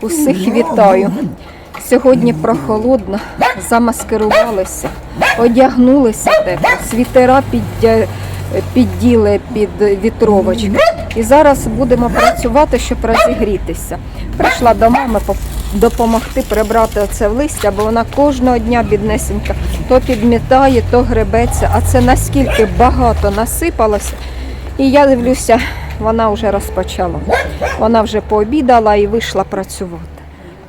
Усіх вітаю. Сьогодні прохолодно, замаскирувалися, одягнулися тепло, світера піддя... підділи під вітровочки. І зараз будемо працювати, щоб розігрітися. Прийшла до мами допомогти прибрати оце в листя, бо вона кожного дня біднесенька то підмітає, то гребеться. А це наскільки багато насипалося. І я дивлюся, вона вже розпочала. Вона вже пообідала і вийшла працювати.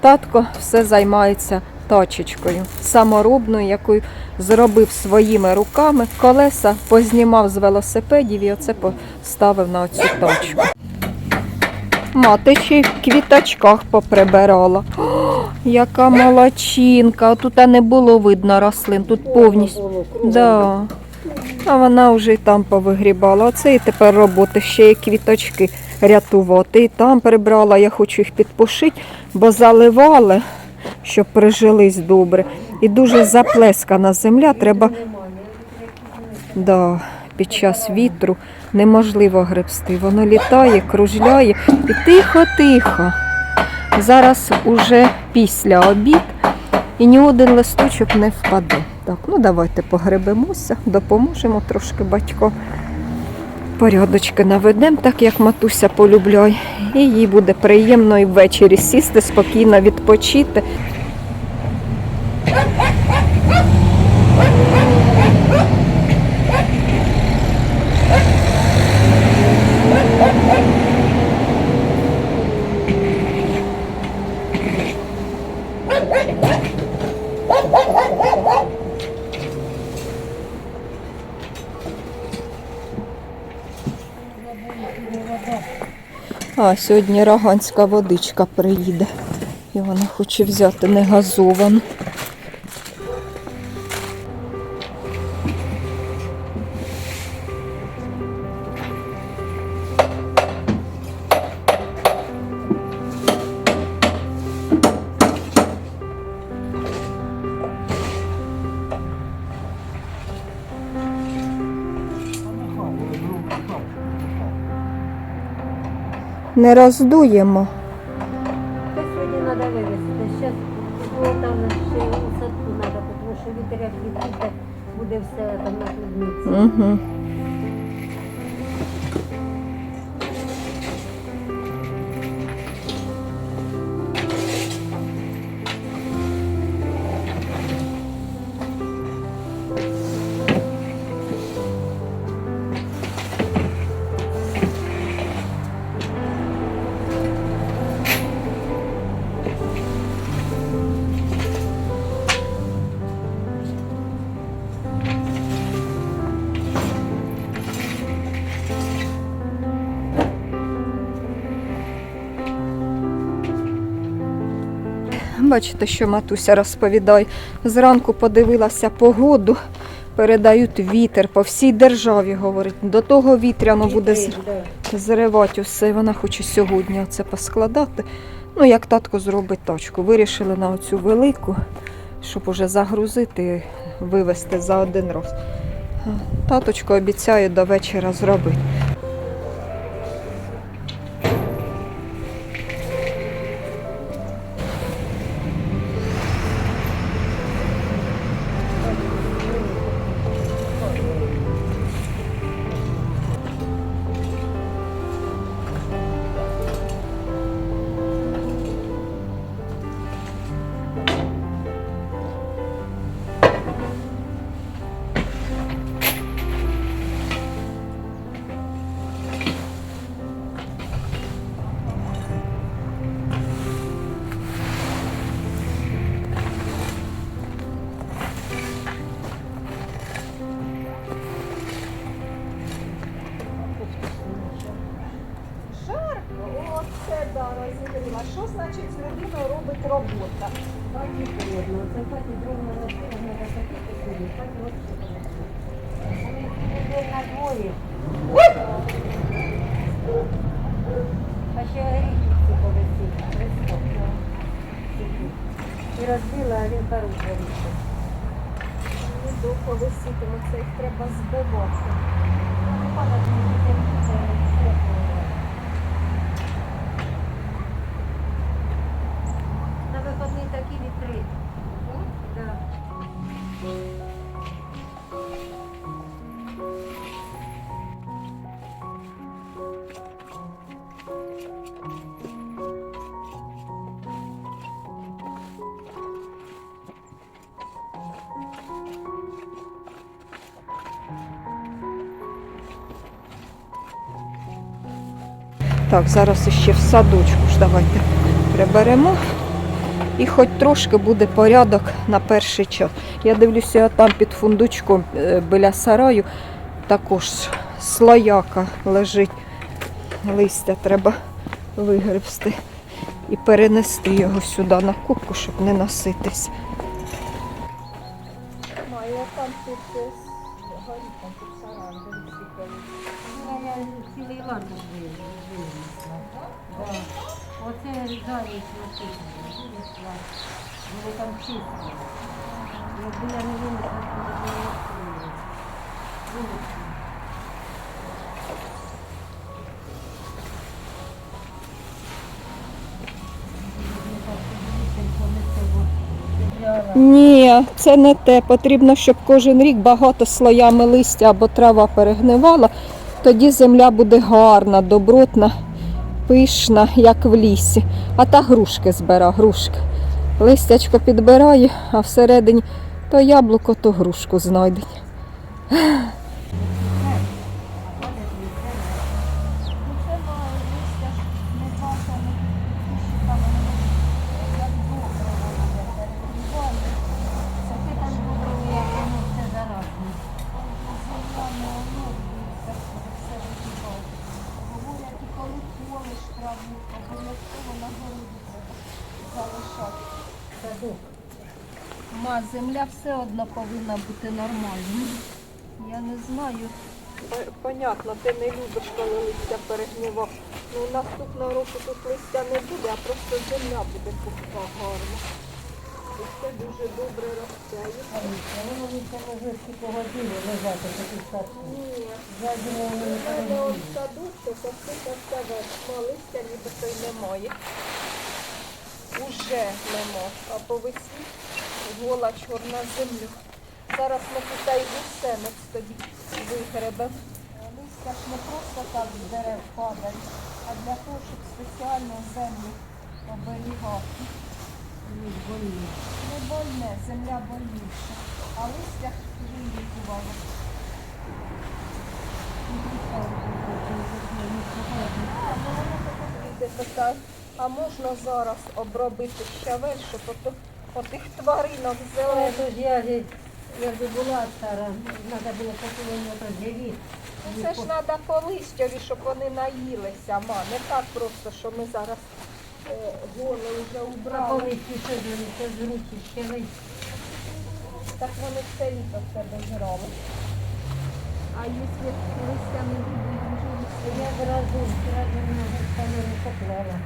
Татко все займається тачечкою, саморобною, яку зробив своїми руками. Колеса познімав з велосипедів і оце поставив на оцю тачку. Мати ще й в квіточках поприбирала. О, яка молодчинка. Тут не було видно рослин, тут повністю. Да. А вона вже і там повигрібала. Оце і тепер роботи ще є квіточки рятувати. І там прибрала, я хочу їх підпушити, бо заливали, щоб прижились добре. І дуже заплескана земля. Треба да, під час вітру неможливо гребсти. Воно літає, кружляє і тихо-тихо. Зараз уже після обід і ні один листочок не впаде. Так, ну давайте погребемося, допоможемо трошки батько. Порядочки наведемо, так як матуся полюбляє. І їй буде приємно і ввечері сісти, спокійно відпочити. А, сьогодні раганська водичка приїде. І вона хоче взяти не Не роздуємо. Це сьогодні треба вивезти. Зараз там ще у садку треба, тому що вітер як відійде, буде все там на клубниці. Угу. Бачите, що матуся розповідає. Зранку подивилася погоду, передають вітер по всій державі, говорить. До того вітряно буде зривати усе. Вона хоче сьогодні це поскладати. Ну, як татко зробить тачку. Вирішили на оцю велику, щоб уже загрузити вивезти за один раз. Таточко обіцяє до вечора зробити. І розбила, а він хороший горішок. Довго висітиме, це їх треба збивати. Так, зараз іще в садочку ж давайте приберемо. І хоч трошки буде порядок на перший час. Я дивлюся, там під фундучком е, біля сараю також слояка лежить. Листя треба вигребсти і перенести його сюди на кубку, щоб не наситись. Ні, це не те. Потрібно, щоб кожен рік багато слоями листя або трава перегнивала. Тоді земля буде гарна, добротна, пишна, як в лісі. А та грушки збира, грушки. Листячко підбирає, а всередині то яблуко, то грушку знайдуть. Все одно повинна бути нормальною. Я не знаю. Понятно, ти не любиш, коли листя перегнива. Ну, наступного року тут листя не буде, а просто земля буде пухка гарна. І все дуже добре росте. Воно може скільки годин лежати такі статки. Ні, Задімо воно не треба перегнили. от саду, то посипа все верхма, листя нібито й немає. Уже нема, а по весні гола чорна земля. Зараз ми тут і гусенець тобі вигребемо. Листя ж не просто так з дерев падає, а для того, щоб спеціально землю оберігати. Не больне, земля больніша, а листя вилікувало. Люди а можна зараз обробити щавель, щоб отих тваринок зелених. то ж я якби була стара, треба було посилення то живі. Ну, Це ж треба по листяві, щоб вони наїлися, ма. Не так просто, що ми зараз е, голи вже убрали. що вони, зручі, ще ви. Так вони все літо в себе жрали. А якщо листя не буде, Я зразу, зразу не поклала.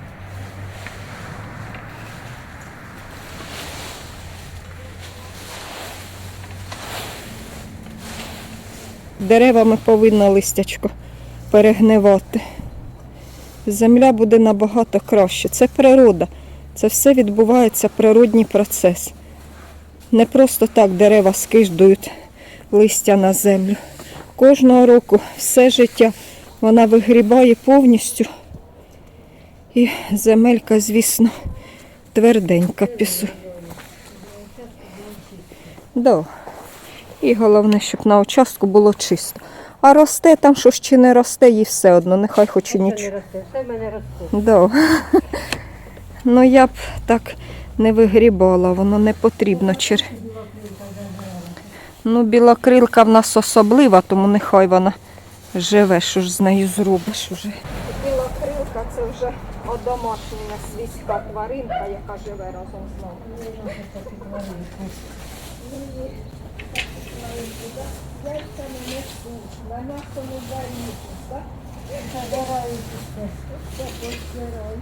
Деревами повинно листячко перегнивати. Земля буде набагато краще. Це природа. Це все відбувається природній процес. Не просто так дерева скиждують листя на землю. Кожного року все життя вона вигрібає повністю. І земелька, звісно, тверденька пісу. Да. І головне, щоб на участку було чисто. А росте там, що чи не росте, їй все одно, нехай хоч і Все не нічого. росте, все в мене росте. Да. Ну я б так не вигрібала, воно не потрібно. Чер... Ну, білокрилка в нас особлива, тому нехай вона живе, що ж з нею зробиш уже. Білокрилка це вже одомашнена свійська тваринка, яка живе разом з нами. Яйця не на м'ясо не дають, так? Це постирай.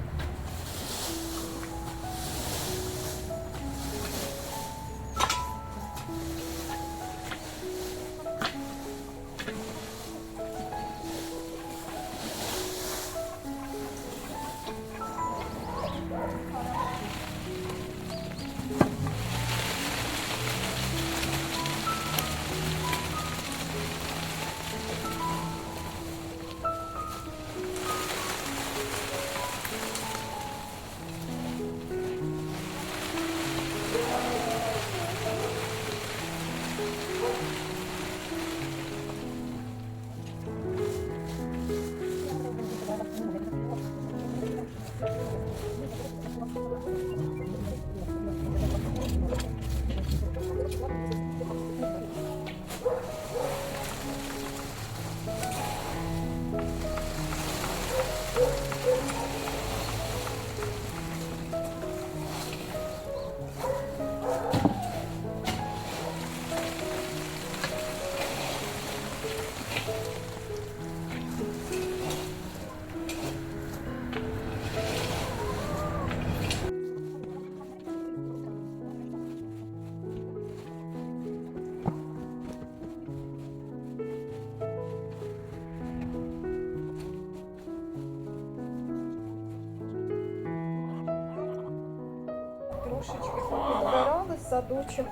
Трошечки позбирали садочок,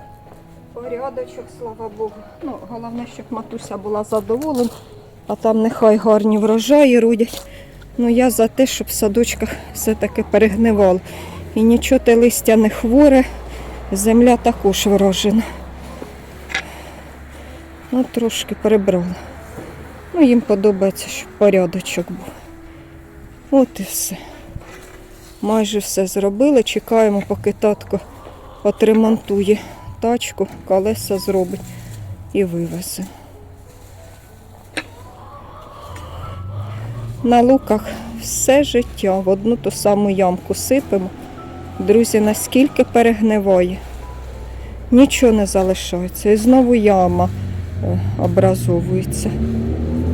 порядочок, слава Богу. Ну, головне, щоб матуся була задоволена, а там нехай гарні врожаї родять. Ну я за те, щоб в садочках все-таки перегнивало. І нічого те листя не хворе, земля також вражена. Ну, трошки перебрала. Ну, їм подобається, щоб порядочок був. От і все. Майже все зробили. Чекаємо, поки татко отремонтує тачку, колеса зробить і вивезе. На луках все життя в одну ту саму ямку сипемо. Друзі, наскільки перегниває, нічого не залишається. І знову яма образовується.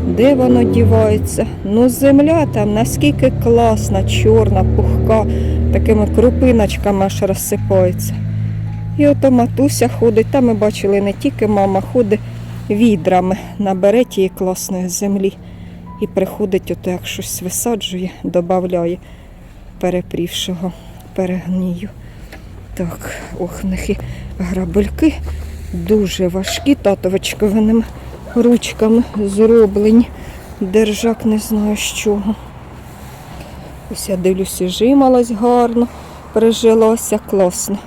Де воно дівається? Ну, земля там наскільки класна, чорна, пухка, такими крупиночками аж розсипається. І ото матуся ходить, там ми бачили не тільки мама ходить відрами, набере тієї класної землі і приходить, ото як щось висаджує, додає перепрівшого перегнію. Так, ох, нехи грабельки дуже важкі, татовичковими ручками зроблені. Держак не знаю з чого. Ось я дивлюся, жималась гарно, прижилася, класно.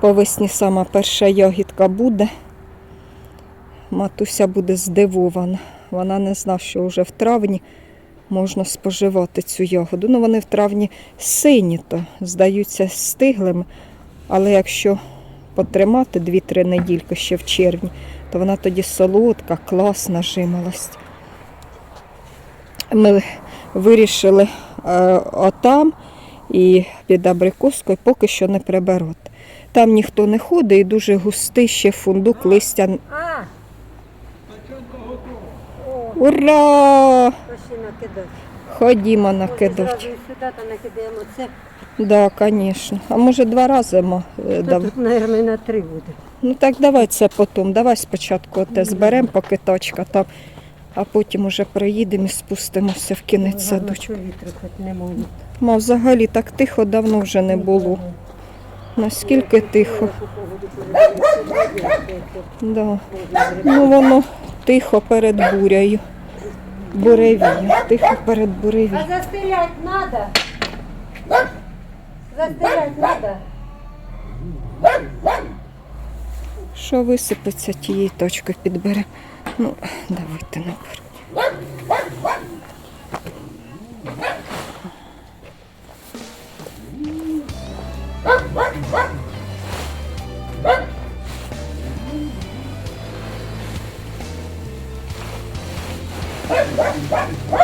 По весні сама перша ягідка буде. Матуся буде здивована. Вона не знала, що вже в травні можна споживати цю ягоду. Ну, вони в травні сині, то здаються стиглими. Але якщо потримати 2-3 недільки ще в червні, то вона тоді солодка, класна жимолость. Ми вирішили е, отам і під абрикоскою поки що не прибирати. Там ніхто не ходить і дуже густий ще фундук листя. А, Ура! Ходімо Може, накидати. сюди накидаємо це. Да, звісно. А може два рази мо, е, дав. тут, мабуть, на три буде. Ну так давай це потім. Давай спочатку те зберемо, поки точка там, а потім уже приїдемо і спустимося в кінець Гарно, садочку. що вітру хоч не може. Ма взагалі так тихо давно вже не було. Наскільки тихо. Да. Ну воно тихо перед бурею. Буревію. Тихо перед буревію. А застрілять треба? Треба? Що висипеться, тієї точки підбере. Ну, давайте наберемо. Привіт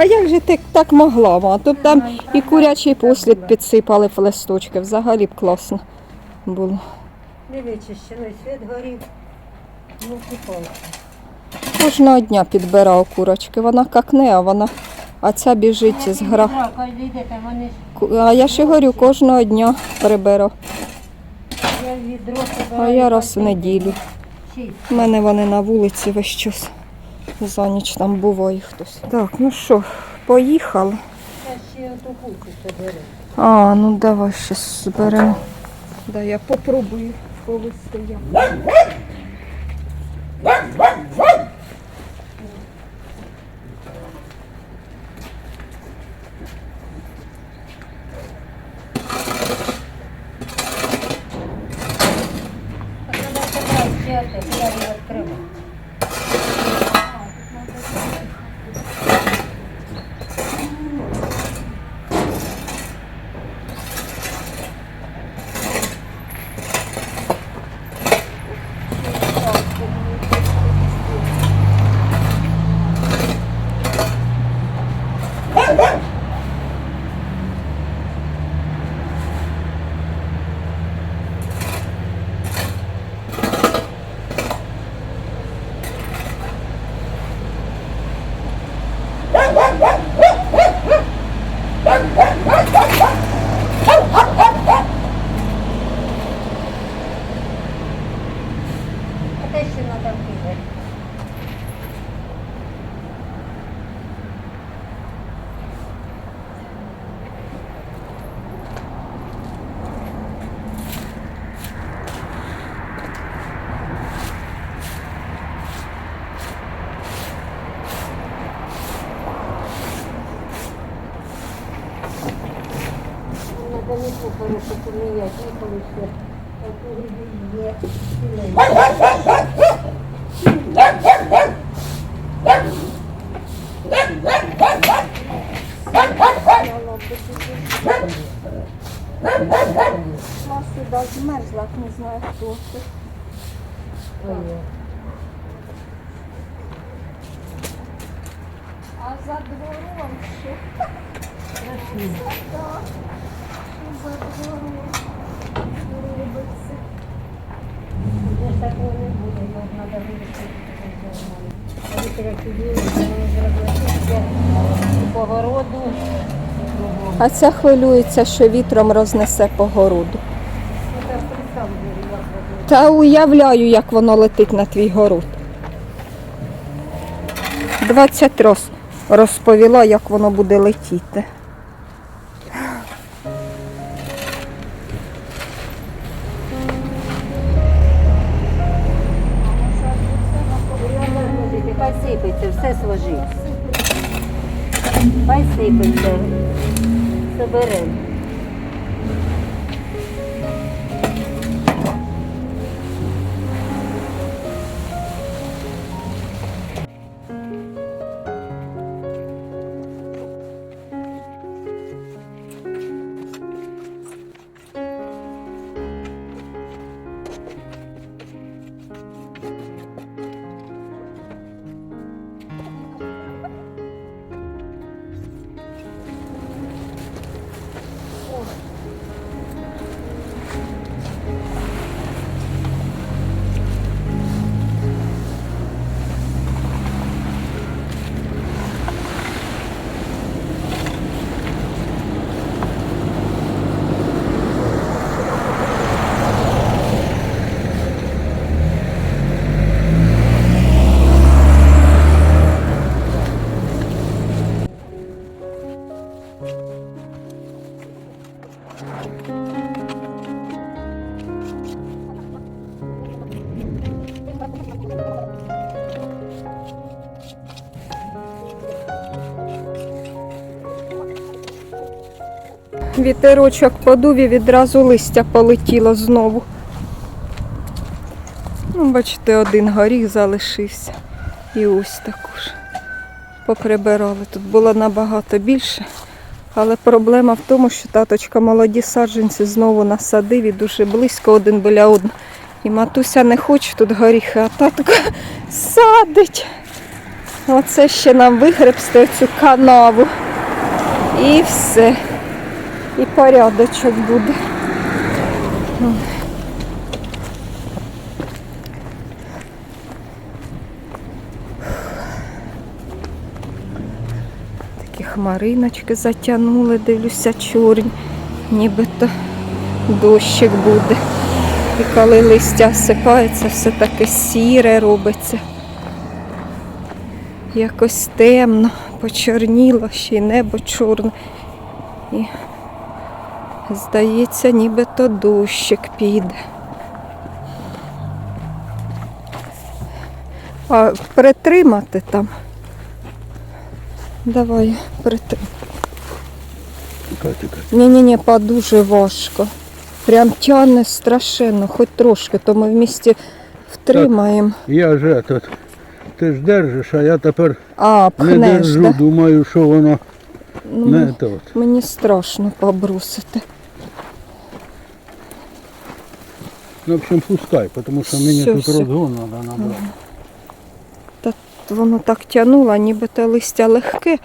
А як же ти так могла? ма? То там і курячий послід підсипали в листочки. Взагалі б класно було. Не вичищений світ горів. Ну. Кожного дня підбирав курочки. Вона какне, а вона. А ця біжить з гра. А я ще говорю, кожного дня відро А я раз в неділю. У мене вони на вулиці весь час. За ніч там буває хтось. Так, ну що, поїхали. А, ну давай ще зберемо Да, я попробую колись я. А треба забрати ще те, я її відкрила. А те ще треба вкидати. Щоб поміняти, ніколи ще. Є змерзла, не знаю хто це. Ой, А за двором що? страшно. Так. Що за двором робиться? Вже ж такого не буде, його треба вирішити. А вітер чудили, зробити по городу. А ця хвилюється, що вітром рознесе по городу. Так представ, як воно. Та уявляю, як воно летить на твій город. 20 раз розповіла, як воно буде летіти. Вітерочок подув і відразу листя полетіло знову. Ну, бачите, один горіх залишився. І ось також. Поприбирали. Тут було набагато більше. Але проблема в тому, що таточка молоді саджанці знову насадив і дуже близько один біля одного. І матуся не хоче тут горіхи, а татко садить. Оце ще нам вигребсти цю канаву. І все і порядочок буде. Такі хмариночки затягнули, дивлюся, чорні, нібито дощик буде. І коли листя осипається, все таке сіре робиться. Якось темно, почорніло, ще й небо чорне. І Здається, нібито дощик піде. А притримати там. Давай, Катя. Ні-ні-ні, па дуже важко. Прям тягне страшенно, хоч трошки, то ми в місті втримаємо. Я ж этот, ти ж держиш, а я тепер А, не держу, да? думаю, що воно Ну, не тот. Мені страшно побрусити. Ну, в общем, пускай, тому що мені Всё, тут всё. розгон треба набрати. Та воно так тягнуло, ніби те листя легке,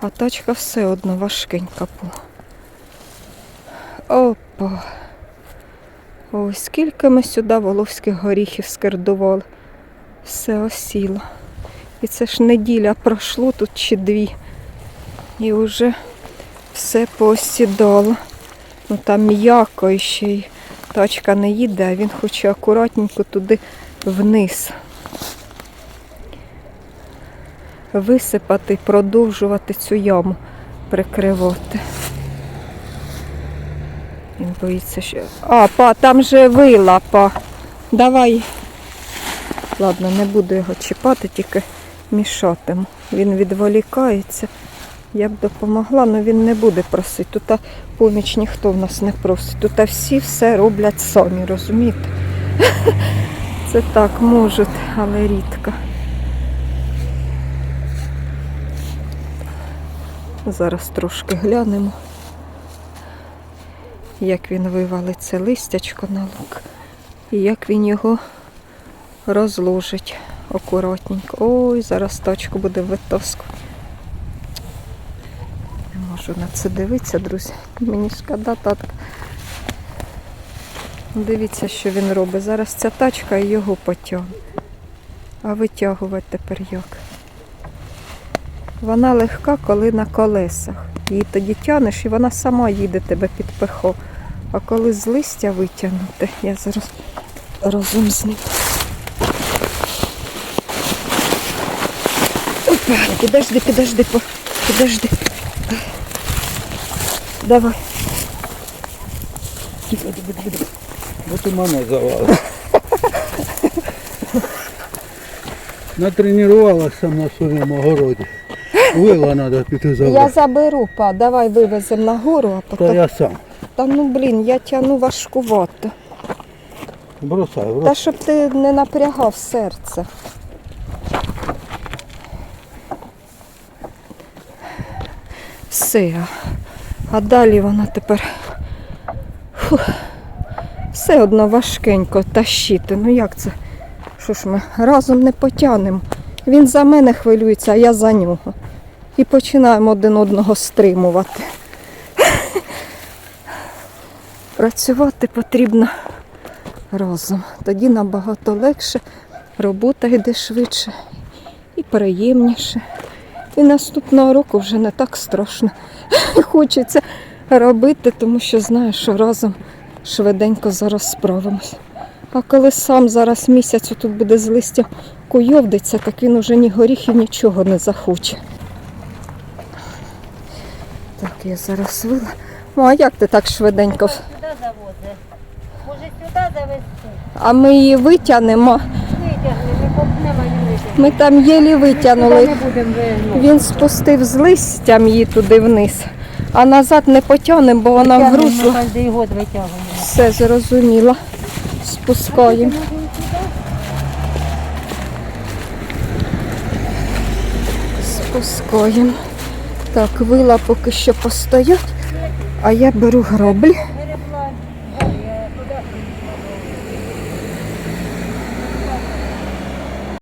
а тачка все одно важкенька була. Опа. Ой, скільки ми сюди воловських горіхів скердували. Все осіло. І це ж неділя пройшло тут чи дві. І вже все поосідало. Ну там м'яко і ще й тачка не їде, а він хоче акуратненько туди вниз висипати, продовжувати цю яму прикривати. Він боїться, що. А, па, там же вила, па. Давай. Ладно, не буду його чіпати, тільки мішатиму. Він відволікається. Я б допомогла, але він не буде просити. Тут поміч ніхто в нас не просить. Тут всі все роблять самі, розумієте? Це так можуть, але рідко. Зараз трошки глянемо, як він вивалить це листячко на лук і як він його розложить акуратненько. Ой, зараз тачку буде витоскувати. Можу на це дивитися, друзі. Мені шкода татка. Дивіться, що він робить. Зараз ця тачка і його потягне. А витягувати тепер як? Вона легка, коли на колесах. Її тоді тянеш і вона сама їде тебе під пихо. А коли з листя витягнути, я зараз разом з ним. Опа, підожди, підожди, підожди. Давай. Бо ти мене завалив. Натренувалася на своєму огороді. Вила треба піти Я заберу, па, давай вивеземо на гору, а Та я сам. Та ну блін, я тягну важкувато. Бросай, Та щоб ти не напрягав серце. Все. А далі вона тепер Фух. все одно важкенько тащити. Ну як це? Що ж ми разом не потягнемо? Він за мене хвилюється, а я за нього. І починаємо один одного стримувати. Працювати потрібно разом. Тоді набагато легше, робота йде швидше і приємніше. І наступного року вже не так страшно. Хочеться робити, тому що знаєш, що разом швиденько зараз справимось. А коли сам зараз місяць тут буде з листя куйовдиться, так він уже ні горіхів, нічого не захоче. Так, я зараз вила. Ну, а як ти так швиденько? Сюди завозить. Може сюди завезти? А ми її витягнемо. Ми там єлі витягнули. Він спустив з листям її туди вниз, а назад не потягнемо, бо вона в русло. Кожен год витягуємо. Все зрозуміло. Спускаємо. Спускаємо. Так, вила поки що постоять, а я беру граблі